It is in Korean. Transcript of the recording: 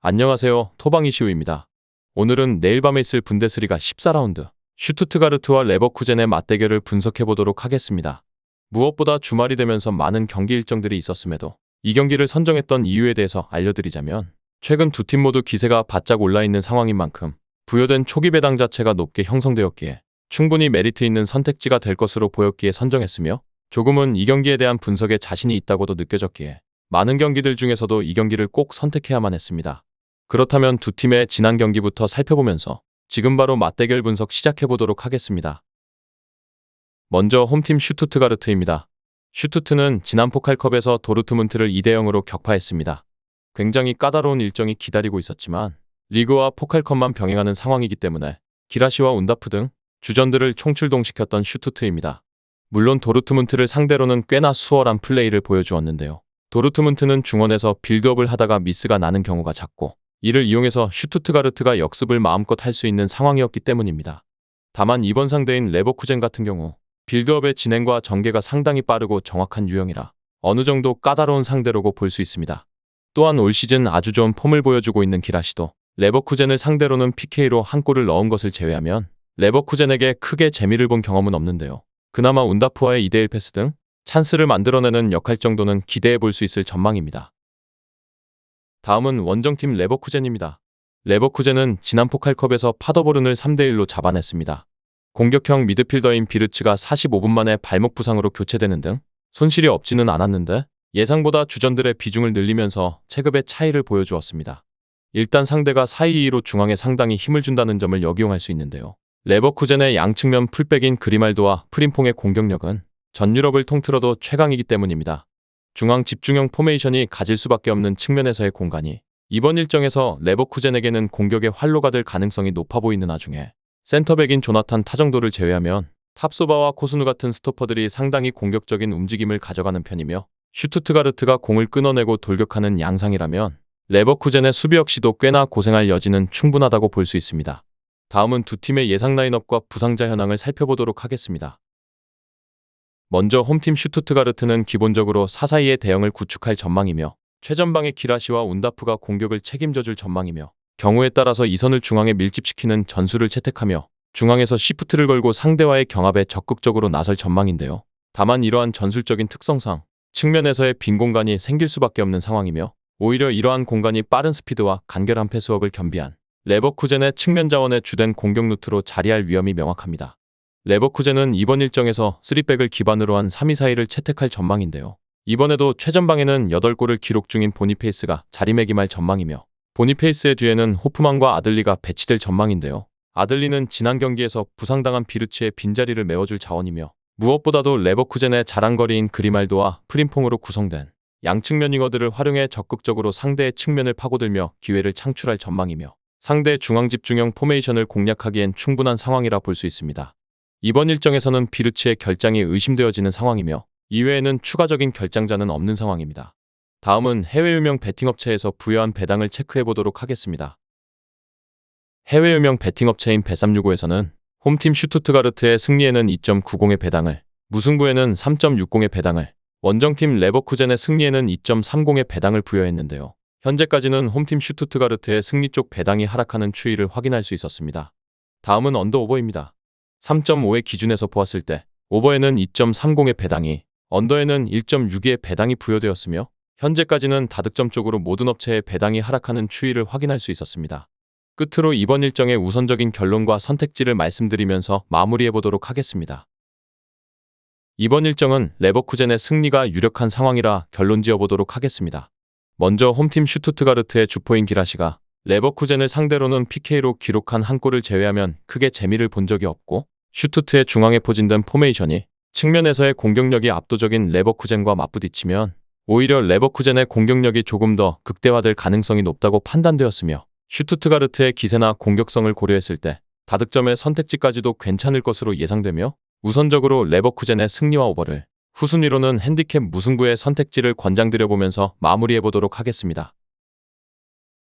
안녕하세요. 토방이시우입니다. 오늘은 내일 밤에 있을 분데스리가 14라운드 슈투트가르트와 레버쿠젠의 맞대결을 분석해 보도록 하겠습니다. 무엇보다 주말이 되면서 많은 경기 일정들이 있었음에도 이 경기를 선정했던 이유에 대해서 알려드리자면 최근 두 팀 모두 기세가 바짝 올라있는 상황인 만큼 부여된 초기 배당 자체가 높게 형성되었기에 충분히 메리트 있는 선택지가 될 것으로 보였기에 선정했으며 조금은 이 경기에 대한 분석에 자신이 있다고도 느껴졌기에 많은 경기들 중에서도 이 경기를 꼭 선택해야만 했습니다. 그렇다면 두 팀의 지난 경기부터 살펴보면서 지금 바로 맞대결 분석 시작해 보도록 하겠습니다. 먼저 홈팀 슈투트가르트입니다. 슈투트는 지난 포칼컵에서 도르트문트를 2대 0으로 격파했습니다. 굉장히 까다로운 일정이 기다리고 있었지만 리그와 포칼컵만 병행하는 상황이기 때문에 기라시와 운다프 등 주전들을 총출동시켰던 슈투트입니다. 물론 도르트문트를 상대로는 꽤나 수월한 플레이를 보여주었는데요. 도르트문트는 중원에서 빌드업을 하다가 미스가 나는 경우가 잦고 이를 이용해서 슈투트가르트가 역습을 마음껏 할 수 있는 상황이었기 때문입니다. 다만 이번 상대인 레버쿠젠 같은 경우 빌드업의 진행과 전개가 상당히 빠르고 정확한 유형이라 어느 정도 까다로운 상대로고 볼 수 있습니다. 또한 올 시즌 아주 좋은 폼을 보여주고 있는 기라시도 레버쿠젠을 상대로는 PK로 한 골을 넣은 것을 제외하면 레버쿠젠에게 크게 재미를 본 경험은 없는데요. 그나마 운다프와의 2대1 패스 등 찬스를 만들어내는 역할 정도는 기대해 볼 수 있을 전망입니다. 다음은 원정팀 레버쿠젠입니다. 레버쿠젠은 지난 포칼컵에서 파더보른을 3대1로 잡아냈습니다. 공격형 미드필더인 비르츠가 45분 만에 발목 부상으로 교체되는 등 손실이 없지는 않았는데 예상보다 주전들의 비중을 늘리면서 체급의 차이를 보여주었습니다. 일단 상대가 4-2-2로 중앙에 상당히 힘을 준다는 점을 역이용할 수 있는데요. 레버쿠젠의 양측면 풀백인 그리말도와 프림퐁의 공격력은 전 유럽을 통틀어도 최강이기 때문입니다. 중앙 집중형 포메이션이 가질 수밖에 없는 측면에서의 공간이 이번 일정에서 레버쿠젠에게는 공격의 활로가 될 가능성이 높아 보이는 와중에 센터백인 조나탄 타 정도를 제외하면 탑소바와 코스누 같은 스토퍼들이 상당히 공격적인 움직임을 가져가는 편이며 슈투트가르트가 공을 끊어내고 돌격하는 양상이라면 레버쿠젠의 수비 역시도 꽤나 고생할 여지는 충분하다고 볼 수 있습니다. 다음은 두 팀의 예상 라인업과 부상자 현황을 살펴보도록 하겠습니다. 먼저 홈팀 슈투트가르트는 기본적으로 사사이의 대형을 구축할 전망이며 최전방의 기라시와 운다프가 공격을 책임져줄 전망이며 경우에 따라서 이선을 중앙에 밀집시키는 전술을 채택하며 중앙에서 시프트를 걸고 상대와의 경합에 적극적으로 나설 전망인데요. 다만 이러한 전술적인 특성상 측면에서의 빈 공간이 생길 수밖에 없는 상황이며 오히려 이러한 공간이 빠른 스피드와 간결한 패스웍을 겸비한 레버쿠젠의 측면 자원의 주된 공격 루트로 자리할 위험이 명확합니다. 레버쿠젠은 이번 일정에서 3백을 기반으로 한 3-2-4-1을 채택할 전망인데요. 이번에도 최전방에는 8골을 기록 중인 보니페이스가 자리매김할 전망이며 보니페이스의 뒤에는 호프만과 아들리가 배치될 전망인데요. 아들리는 지난 경기에서 부상당한 비르치의 빈자리를 메워줄 자원이며 무엇보다도 레버쿠젠의 자랑거리인 그리말도와 프림퐁으로 구성된 양측면 윙어들을 활용해 적극적으로 상대의 측면을 파고들며 기회를 창출할 전망이며 상대 중앙 집중형 포메이션을 공략하기엔 충분한 상황이라 볼 수 있습니다. 이번 일정에서는 비르치의 결장이 의심되어지는 상황이며 이외에는 추가적인 결장자는 없는 상황입니다. 다음은 해외 유명 베팅업체에서 부여한 배당을 체크해 보도록 하겠습니다. 해외 유명 베팅업체인 베365에서는 홈팀 슈투트가르트의 승리에는 2.90의 배당을, 무승부에는 3.60의 배당을, 원정팀 레버쿠젠의 승리에는 2.30의 배당을 부여했는데요. 현재까지는 홈팀 슈투트가르트의 승리 쪽 배당이 하락하는 추이를 확인할 수 있었습니다. 다음은 언더 오버입니다. 3.5의 기준에서 보았을 때 오버에는 2.30의 배당이, 언더에는 1.62의 배당이 부여되었으며 현재까지는 다득점 쪽으로 모든 업체의 배당이 하락하는 추이를 확인할 수 있었습니다. 끝으로 이번 일정의 우선적인 결론과 선택지를 말씀드리면서 마무리해 보도록 하겠습니다. 이번 일정은 레버쿠젠의 승리가 유력한 상황이라 결론 지어 보도록 하겠습니다. 먼저 홈팀 슈투트가르트의 주포인 기라시가 레버쿠젠을 상대로는 PK로 기록한 한 골을 제외하면 크게 재미를 본 적이 없고 슈투트의 중앙에 포진된 포메이션이 측면에서의 공격력이 압도적인 레버쿠젠과 맞부딪히면 오히려 레버쿠젠의 공격력이 조금 더 극대화될 가능성이 높다고 판단되었으며 슈투트가르트의 기세나 공격성을 고려했을 때 다득점의 선택지까지도 괜찮을 것으로 예상되며 우선적으로 레버쿠젠의 승리와 오버를 후순위로는 핸디캡 무승부의 선택지를 권장드려보면서 마무리해보도록 하겠습니다.